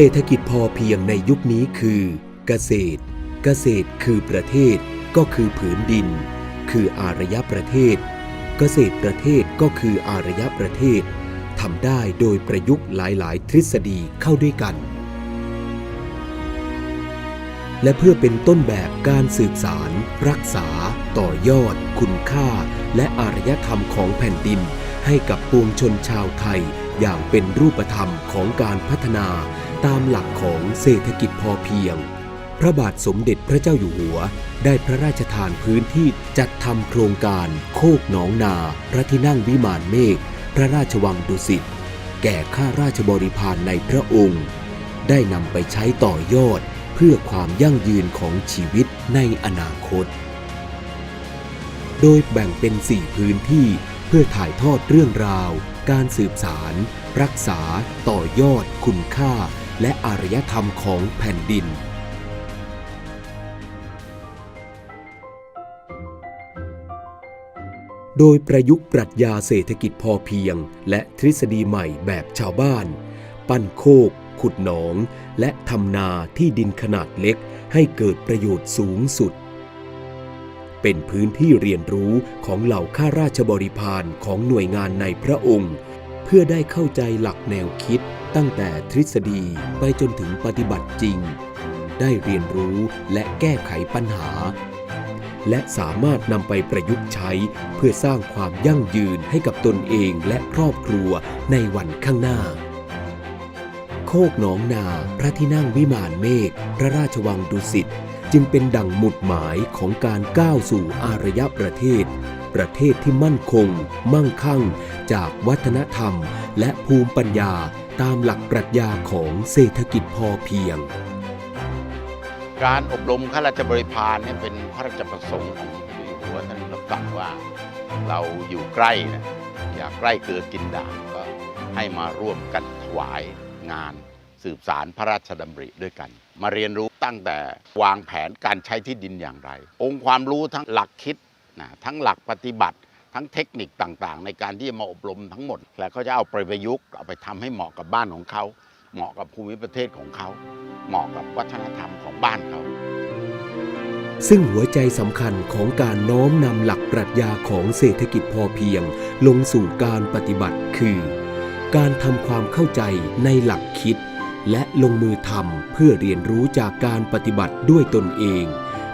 เศรษฐกิจพอเพียงในยุคนี้คือ เกษตร เกษตรคือประเทศก็คือผืนดิน คืออารยประเทศ เกษตรประเทศก็คืออารยประเทศทำได้โดยประยุกต์หลาย ๆ ทฤษฎีเข้าด้วยกัน และเพื่อเป็นต้นแบบการสืบสาร รักษา ต่อยอด คุณค่า และอารยธรรมของแผ่นดิน ให้กับปวงชนชาวไทยอย่างเป็นรูปธรรมของการพัฒนา ตามหลักของเศรษฐกิจพอเพียง พระบาทสมเด็จพระเจ้าอยู่หัว ได้พระราชทานพื้นที่จัดทำโครงการโคกหนองนา พระที่นั่งวิมานเมฆพระราชวังดุสิตแก่ข้าราชบริพารในพระองค์ ได้นำไปใช้ต่อยอดเพื่อความยั่งยืนของชีวิตในอนาคต โดยแบ่งเป็น 4 พื้นที่เพื่อถ่ายทอดเรื่องราว การสืบสาร รักษา ต่อยอด คุณค่า และอารยธรรมของแผ่นดิน โดยประยุกต์ปรัชญาเศรษฐกิจพอเพียง และทฤษฎีใหม่แบบชาวบ้าน ปั้นโคก ขุดหนอง และทำนาที่ดินขนาดเล็กให้เกิดประโยชน์สูงสุด เป็นพื้นที่เรียนรู้ของเหล่าข้าราชบริพารของหน่วยงานในพระองค์ เพื่อได้เข้าใจหลักแนวคิดตั้งแต่ทฤษฎีไปจนถึงปฏิบัติจริง ได้เรียนรู้และแก้ไขปัญหา และสามารถนำไปประยุกต์ใช้เพื่อสร้างความยั่งยืนให้กับตนเองและครอบครัวในวันข้างหน้า โคกหนองนา พระที่นั่งวิมานเมฆ พระราชวังดุสิตจึงเป็นดังหมุดหมายของการก้าวสู่อารยประเทศ ประเทศที่มั่นคง มั่งคั่ง จากวัฒนธรรม และภูมิปัญญาตามหลักปรัชญาของเศรษฐกิจพอเพียง การอบรมข้าราชบริพารเนี่ยเป็นพระราชประสงค์ของพระอยู่หัวท่านรับสั่งว่าเราอยู่ใกล้นะอยากใกล้เกือกินด่างก็ให้มาร่วมกันถวายงาน สืบสารพระราชดำริด้วยกัน มาเรียนรู้ตั้งแต่วางแผนการใช้ที่ดินอย่างไร องค์ความรู้ทั้งหลักคิด นะทั้งหลักปฏิบัติทั้งเทคนิคต่างๆ ในการที่จะมาอบรมทั้งหมด แล้วเขาจะเอาไปประยุกต์เอาไปทำให้เหมาะกับบ้านของเขา เหมาะกับภูมิประเทศของเขา เหมาะกับวัฒนธรรมของบ้านเขาซึ่งหัวใจสำคัญของการน้อมนำหลักปรัชญาของเศรษฐกิจพอเพียง ลงสู่การปฏิบัติคือ การทำความเข้าใจในหลักคิด และลงมือทำเพื่อเรียนรู้จากการปฏิบัติด้วยตนเอง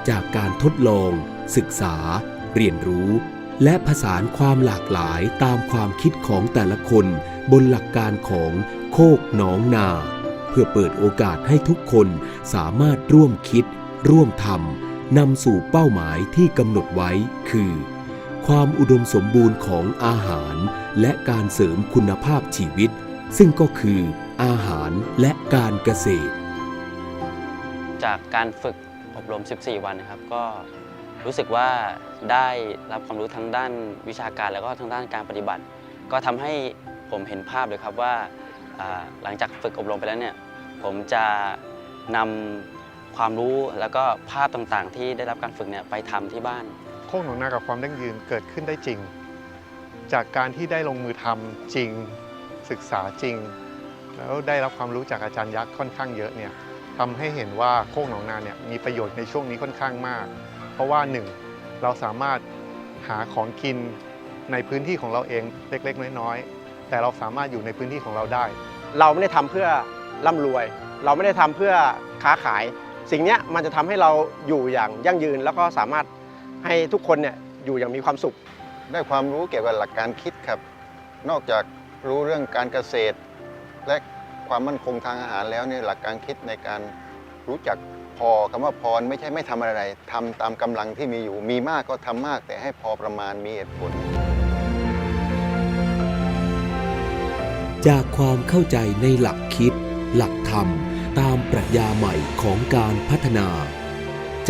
จากการทดลอง ศึกษา เรียนรู้ และผสานความหลากหลายตามความคิดของแต่ละคนบนหลักการของโคกหนองนา เพื่อเปิดโอกาสให้ทุกคนสามารถร่วมคิด ร่วมทำนำสู่เป้าหมายที่กำหนดไว้คือ ความอุดมสมบูรณ์ของอาหาร และการเสริมคุณภาพชีวิต ซึ่งก็คืออาหารและการเกษตร จากการฝึกอบรม 14 วันนะครับก็ รู้สึกว่าได้รับความรู้ทั้งด้านวิชาการแล้วก็ทั้งด้านการปฏิบัติ ก็ทำให้ผมเห็นภาพเลยครับว่าหลังจากฝึกอบรมไปแล้วเนี่ยผมจะนำความรู้แล้วก็ภาพต่างๆ ที่ได้รับการฝึกเนี่ยไปทำที่บ้าน โคกหนองนากับความยั่งยืนเกิดขึ้นได้จริง จากการที่ได้ลงมือทำจริงศึกษาจริง แล้วได้รับความรู้จากอาจารย์ยักษ์ค่อนข้างเยอะเนี่ยทำให้เห็นว่าโคกหนองนาเนี่ยมีประโยชน์ในช่วงนี้ค่อนข้างมาก เพราะว่าหนึ่งเราสามารถหาของกินในพื้นที่ของเราเองเล็กๆ น้อยๆ แต่เราสามารถอยู่ในพื้นที่ของเราได้ เราไม่ได้ทำเพื่อร่ำรวย เราไม่ได้ทำเพื่อค้าขาย สิ่งเนี้ยมันจะทำให้เราอยู่อย่างยั่งยืน แล้วก็สามารถให้ทุกคนเนี่ยอยู่อย่างมีความสุข ได้ความรู้เกี่ยวกับหลักการคิดครับ นอกจากรู้เรื่องการเกษตร และความมั่นคงทางอาหารแล้วเนี่ยหลักการคิดในการรู้จัก พอคำว่าพรไม่ใช่ไม่ทำอะไรทำตามกำลังที่มีอยู่ มีมากก็ทำมาก แต่ให้พอประมาณมีเหตุผล จากความเข้าใจในหลักคิด หลักธรรม ตามปรัชญาใหม่ของการพัฒนา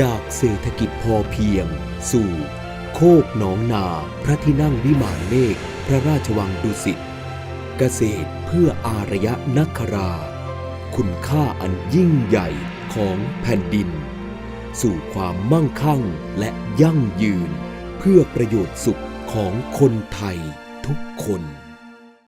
จากเศรษฐกิจพอเพียง สู่ โคกหนองนา พระที่นั่งวิมานเมฆพระราชวังดุสิตเกษตรเพื่ออารยนักรา คุณค่าอันยิ่งใหญ่ ของแผ่นดิน สู่ความมั่งคั่งและยั่งยืน เพื่อประโยชน์สุขของคนไทยทุกคน